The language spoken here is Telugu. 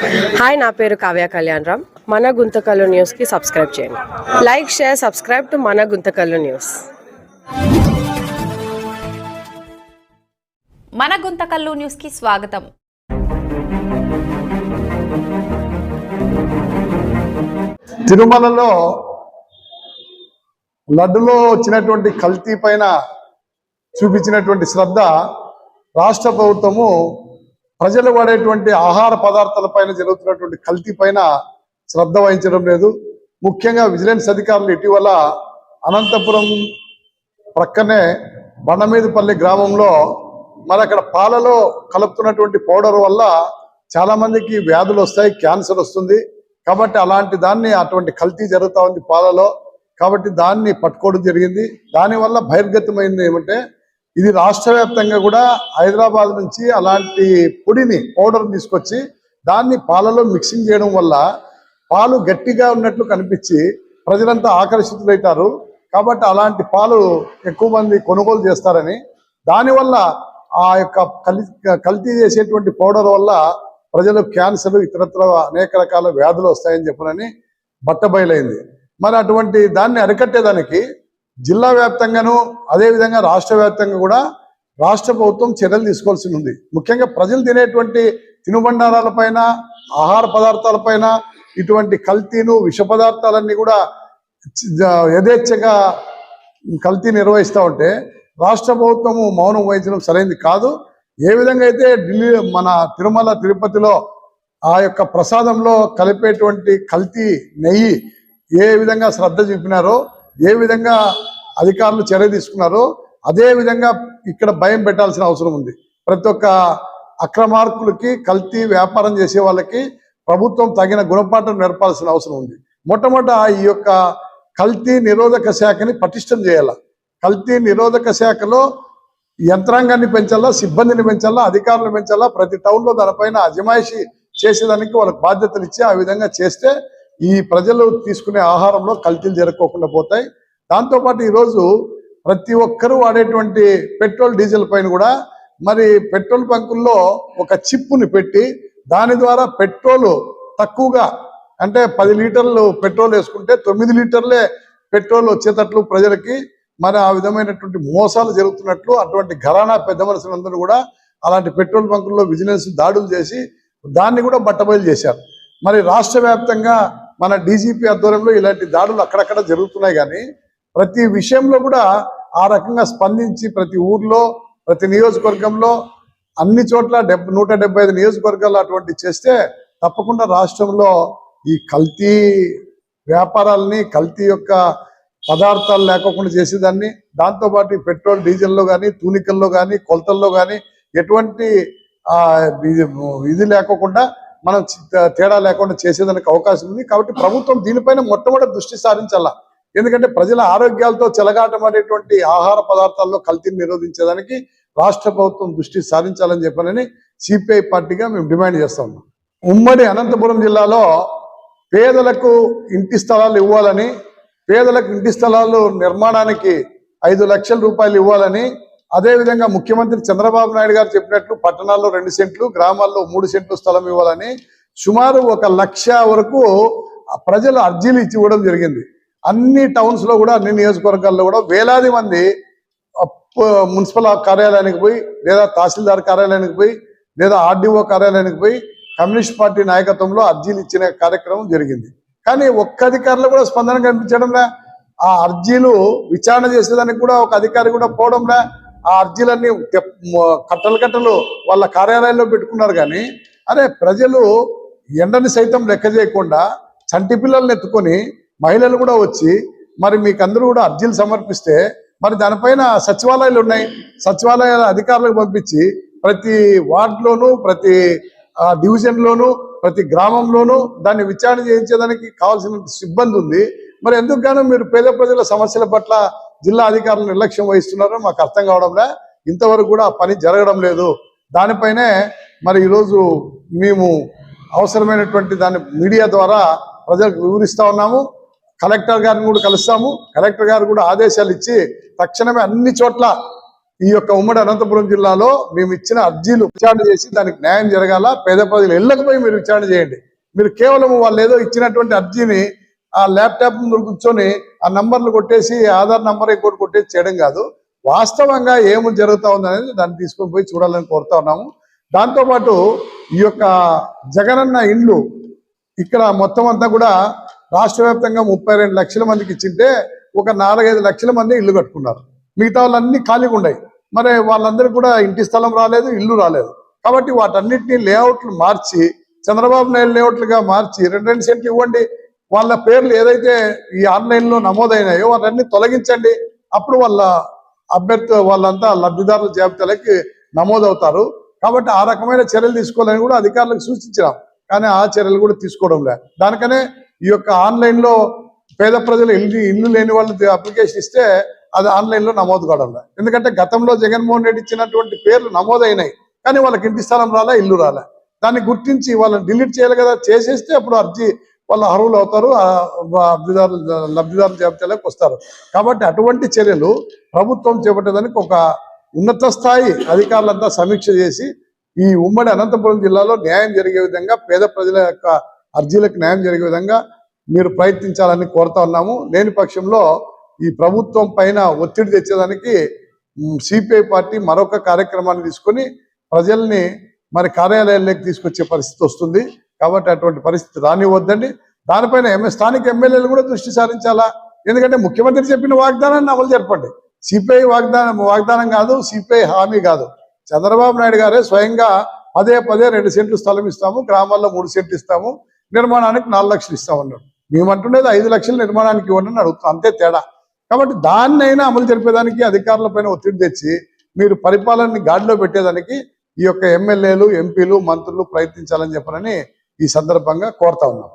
హాయ్ నా పేరు కావ్య కళ్యాణ్ రామ్. మన గుంతకల్లు న్యూస్కి సబ్స్క్రైబ్ చేయండి. లైక్ షేర్ సబ్స్క్రైబ్ టు మన గుంతకల్లు న్యూస్ మన గుంతకల్లు న్యూస్కి స్వాగతం. తిరుమలలో లడ్డులో వచ్చినటువంటి కల్తీ పైన చూపించినటువంటి శ్రద్ధ రాష్ట్ర ప్రభుత్వము ప్రజలు వాడేటువంటి ఆహార పదార్థాల పైన జరుగుతున్నటువంటి కల్తీ పైన శ్రద్ధ వహించడం లేదు. ముఖ్యంగా విజిలెన్స్ అధికారులు ఇటీవల అనంతపురం ప్రక్కనే బండమీదపల్లి గ్రామంలో మరి అక్కడ పాలలో కలుపుతున్నటువంటి పౌడర్ వల్ల చాలా మందికి వ్యాధులు వస్తాయి క్యాన్సర్ వస్తుంది. కాబట్టి అలాంటి దాన్ని అటువంటి కల్తీ జరుగుతూ ఉంది పాలలో. కాబట్టి దాన్ని పట్టుకోవడం జరిగింది. దానివల్ల బహిర్గతమైంది ఏమంటే ఇది రాష్ట్ర వ్యాప్తంగా కూడా హైదరాబాద్ నుంచి అలాంటి పొడిని పౌడర్ తీసుకొచ్చి దాన్ని పాలలో మిక్సింగ్ చేయడం వల్ల పాలు గట్టిగా ఉన్నట్లు కనిపించి ప్రజలంతా ఆకర్షితులవుతారు కాబట్టి అలాంటి పాలు ఎక్కువ మంది కొనుగోలు చేస్తారని దానివల్ల ఆ యొక్క కలి కల్తీ చేసేటువంటి పౌడర్ వల్ల ప్రజలు క్యాన్సర్ ఇతరత్ర అనేక రకాల వ్యాధులు వస్తాయని చెప్పనని బట్టబయలైంది. మరి అటువంటి దాన్ని అరికట్టేదానికి జిల్లా వ్యాప్తంగాను అదేవిధంగా రాష్ట్ర వ్యాప్తంగా కూడా రాష్ట్ర ప్రభుత్వం చర్యలు తీసుకోవాల్సి ఉంది. ముఖ్యంగా ప్రజలు తినేటువంటి తినుబండారాలపైన ఆహార పదార్థాలపైన ఇటువంటి కల్తీను విష పదార్థాలన్నీ కూడా యథేచ్ఛగా కల్తీ నిర్వహిస్తూ ఉంటే రాష్ట్ర ప్రభుత్వము మౌనం వహించడం సరైనది కాదు. ఏ విధంగా అయితే ఢిల్లీ మన తిరుమల తిరుపతిలో ఆ యొక్క ప్రసాదంలో కలిపేటువంటి కల్తీ నెయ్యి ఏ విధంగా శ్రద్ధ చూపినారో ఏ విధంగా అధికారులు చర్య తీసుకున్నారో అదే విధంగా ఇక్కడ భయం పెట్టాల్సిన అవసరం ఉంది. ప్రతి ఒక్క అక్రమార్కులకి కల్తీ వ్యాపారం చేసే వాళ్ళకి ప్రభుత్వం తగిన గుణపాఠం నేర్పాల్సిన అవసరం ఉంది. మొట్టమొదట ఈ యొక్క కల్తీ నిరోధక శాఖని పటిష్టం చేయాల. కల్తీ నిరోధక శాఖలో యంత్రాంగాన్ని పెంచాలా సిబ్బందిని పెంచాలా అధికారులు పెంచాలా ప్రతి టౌన్లో దానిపైన అజమాయిషి చేసేదానికి వాళ్ళకి బాధ్యతలు ఇచ్చి ఆ విధంగా చేస్తే ఈ ప్రజలు తీసుకునే ఆహారంలో కల్తీలు జరగకోకుండా పోతాయి. దాంతోపాటు ఈరోజు ప్రతి ఒక్కరూ వాడేటువంటి పెట్రోల్ డీజిల్ పైన కూడా మరి పెట్రోల్ బంకుల్లో ఒక చిప్పుని పెట్టి దాని ద్వారా పెట్రోల్ తక్కువగా అంటే పది లీటర్లు పెట్రోల్ వేసుకుంటే తొమ్మిది లీటర్లే పెట్రోల్ వచ్చేటట్లు ప్రజలకి. మరి ఆ విధమైనటువంటి మోసాలు జరుగుతున్నట్లు అటువంటి ఘరానా పెద్ద మనుషులందరూ కూడా అలాంటి పెట్రోల్ బంకుల్లో విజిలెన్స్ దాడులు చేసి దాన్ని కూడా బట్టబయలు చేశారు. మరి రాష్ట్ర వ్యాప్తంగా మన డీజీపీ ఆధ్వర్యంలో ఇలాంటి దాడులు అక్కడక్కడ జరుగుతున్నాయి కానీ ప్రతి విషయంలో కూడా ఆ రకంగా స్పందించి ప్రతి ఊర్లో ప్రతి నియోజకవర్గంలో అన్ని చోట్ల డెబ్ నూట డెబ్బై ఐదు నియోజకవర్గాలు అటువంటి చేస్తే తప్పకుండా రాష్ట్రంలో ఈ కల్తీ వ్యాపారాలని కల్తీ యొక్క పదార్థాలు లేకోకుండా చేసేదాన్ని. దాంతోపాటు పెట్రోల్ డీజిల్లో కానీ తూనికల్లో కానీ కొలతల్లో కానీ ఎటువంటి ఆ, ఇది ఇది లేకోకుండా మనం తేడా లేకుండా చేసేదానికి అవకాశం ఉంది. కాబట్టి ప్రభుత్వం దీనిపైన మొట్టమొదటి దృష్టి సారించాలా? ఎందుకంటే ప్రజల ఆరోగ్యాలతో చెలగాటమనేటువంటి ఆహార పదార్థాల్లో కల్తీని నిరోధించేదానికి రాష్ట్ర ప్రభుత్వం దృష్టి సారించాలని చెప్పనని సిపిఐ పార్టీగా మేము డిమాండ్ చేస్తా ఉన్నాం. ఉమ్మడి అనంతపురం జిల్లాలో పేదలకు ఇంటి స్థలాలు ఇవ్వాలని పేదలకు ఇంటి స్థలాలు నిర్మాణానికి ఐదు లక్షల రూపాయలు ఇవ్వాలని అదేవిధంగా ముఖ్యమంత్రి చంద్రబాబు నాయుడు గారు చెప్పినట్లు పట్టణాల్లో రెండు సెంట్లు గ్రామాల్లో మూడు సెంట్లు స్థలం ఇవ్వాలని సుమారు ఒక లక్ష వరకు ప్రజలు అర్జీలు ఇచ్చి ఇవ్వడం జరిగింది. అన్ని టౌన్స్లో కూడా అన్ని నియోజకవర్గాల్లో కూడా వేలాది మంది మున్సిపల్ కార్యాలయానికి పోయి లేదా తహసీల్దార్ కార్యాలయానికి పోయి లేదా ఆర్డీఓ కార్యాలయానికి పోయి కమ్యూనిస్ట్ పార్టీ నాయకత్వంలో అర్జీలు ఇచ్చిన కార్యక్రమం జరిగింది. కానీ ఒక్క అధికారులు కూడా స్పందన కనిపించడంలే ఆ అర్జీలు విచారణ చేసేదానికి కూడా ఒక అధికారి కూడా పోవడంలే ఆ అర్జీలన్నీ కట్టలు కట్టలు వాళ్ళ కార్యాలయాల్లో పెట్టుకున్నారు కానీ అరే ప్రజలు ఎండని సైతం లెక్క చేయకుండా చంటి పిల్లల్ని ఎత్తుకొని మహిళలు కూడా వచ్చి మరి మీకు అందరూ కూడా అర్జీలు సమర్పిస్తే మరి దానిపైన సచివాలయాలు ఉన్నాయి. సచివాలయాల అధికారులకు పంపించి ప్రతి వార్డులోనూ ప్రతి డివిజన్లోనూ ప్రతి గ్రామంలోనూ దాన్ని విచారణ చేయించేదానికి కావాల్సిన సిబ్బంది ఉంది. మరి ఎందుకు గాను మీరు పేద ప్రజల సమస్యల పట్ల జిల్లా అధికారులు నిర్లక్ష్యం వహిస్తున్నారో మాకు అర్థం కావడంలే. ఇంతవరకు కూడా పని జరగడం లేదు. దానిపైనే మరి ఈరోజు మేము అవసరమైనటువంటి దాన్ని మీడియా ద్వారా ప్రజలకు వివరిస్తూ ఉన్నాము. కలెక్టర్ గారిని కూడా కలుస్తాము. కలెక్టర్ గారు కూడా ఆదేశాలు ఇచ్చి తక్షణమే అన్ని చోట్ల ఈ యొక్క ఉమ్మడి అనంతపురం జిల్లాలో మేము ఇచ్చిన అర్జీలు విచారణ చేసి దానికి న్యాయం జరగాల. పేద ప్రజలు ఇళ్ళకపోయి మీరు విచారణ చేయండి. మీరు కేవలం వాళ్ళు ఏదో ఇచ్చినటువంటి అర్జీని ఆ ల్యాప్టాప్ ముందు కూర్చొని ఆ నంబర్లు కొట్టేసి ఆధార్ నంబర్ ఇంకోటి కొట్టేసి చేయడం కాదు. వాస్తవంగా ఏమి జరుగుతా ఉందనేది దాన్ని తీసుకొని పోయి చూడాలని కోరుతా ఉన్నాము. దాంతోపాటు ఈ యొక్క జగనన్న ఇండ్లు ఇక్కడ మొత్తం అంతా కూడా రాష్ట్ర వ్యాప్తంగా ముప్పై రెండు లక్షల మందికి ఇచ్చింటే ఒక నాలుగైదు లక్షల మంది ఇల్లు కట్టుకున్నారు. మిగతా వాళ్ళన్నీ ఖాళీగా ఉన్నాయి. మరి వాళ్ళందరికీ కూడా ఇంటి స్థలం రాలేదు ఇల్లు రాలేదు. కాబట్టి వాటన్నిటిని లేఅవుట్లు మార్చి చంద్రబాబు నాయుడు లేఅవుట్లుగా మార్చి రెండు రెండు సెంట్లు ఇవ్వండి. వాళ్ళ పేర్లు ఏదైతే ఈ ఆన్లైన్లో నమోదైనాయో వాటన్ని తొలగించండి. అప్పుడు వాళ్ళ అభ్యర్థి వాళ్ళంతా లబ్ధిదారుల జాబితాలకి నమోదవుతారు. కాబట్టి ఆ రకమైన చర్యలు తీసుకోవాలని కూడా అధికారులకు సూచించినాం. కానీ ఆ చర్యలు కూడా తీసుకోవడం లే. దానికనే ఈ యొక్క ఆన్లైన్లో పేద ప్రజలు ఇల్లు ఇల్లు లేని వాళ్ళు అప్లికేషన్ ఇస్తే అది ఆన్లైన్లో నమోదు కావడం లే. ఎందుకంటే గతంలో జగన్మోహన్ రెడ్డి ఇచ్చినటువంటి పేర్లు నమోదైనాయి. కానీ వాళ్ళకి ఇంటి స్థలం రాలే ఇల్లు రాలే. దాన్ని గుర్తించి వాళ్ళని డిలీట్ చేయాలి కదా చేసేస్తే అప్పుడు అర్జీ వాళ్ళు అర్హులు అవుతారు ఆ లబ్ధిదారుల జాబితాలోకి వస్తారు. కాబట్టి అటువంటి చర్యలు ప్రభుత్వం చేపట్టేదానికి ఒక ఉన్నత స్థాయి అధికారులంతా సమీక్ష చేసి ఈ ఉమ్మడి అనంతపురం జిల్లాలో న్యాయం జరిగే విధంగా పేద ప్రజల యొక్క అర్జీలకు న్యాయం జరిగే విధంగా మీరు ప్రయత్నించాలని కోరుతా ఉన్నాము. లేని పక్షంలో ఈ ప్రభుత్వం పైన ఒత్తిడి తెచ్చేదానికి సిపిఐ పార్టీ మరొక కార్యక్రమాన్ని తీసుకొని ప్రజల్ని మరి కార్యాలయాల్లోకి తీసుకొచ్చే పరిస్థితి వస్తుంది. కాబట్టి అటువంటి పరిస్థితి రానివద్దండి దానిపైన ఎమ్మె స్థానిక ఎమ్మెల్యేలు కూడా దృష్టి సారించాలా? ఎందుకంటే ముఖ్యమంత్రి చెప్పిన వాగ్దానాన్ని అమలు జరపండి సిపిఐ వాగ్దానం వాగ్దానం కాదు సిపిఐ హామీ కాదు. చంద్రబాబు నాయుడు గారే స్వయంగా పదే పదే రెండు సెంట్లు స్థలం ఇస్తాము గ్రామాల్లో మూడు సెంట్లు ఇస్తాము నిర్మాణానికి నాలుగు లక్షలు ఇస్తామన్నాడు మేమంటుండేది ఐదు లక్షల నిర్మాణానికి ఇవ్వండి అని అడుగుతాం. అంతే తేడా. కాబట్టి దాన్నైనా అమలు జరిపేదానికి అధికారులపైన ఒత్తిడి తెచ్చి మీరు పరిపాలనని గాడిలో పెట్టేదానికి ఈ యొక్క ఎమ్మెల్యేలు ఎంపీలు మంత్రులు ప్రయత్నించాలని చెప్పనని ఈ సందర్భంగా కోరుతా ఉన్నాం.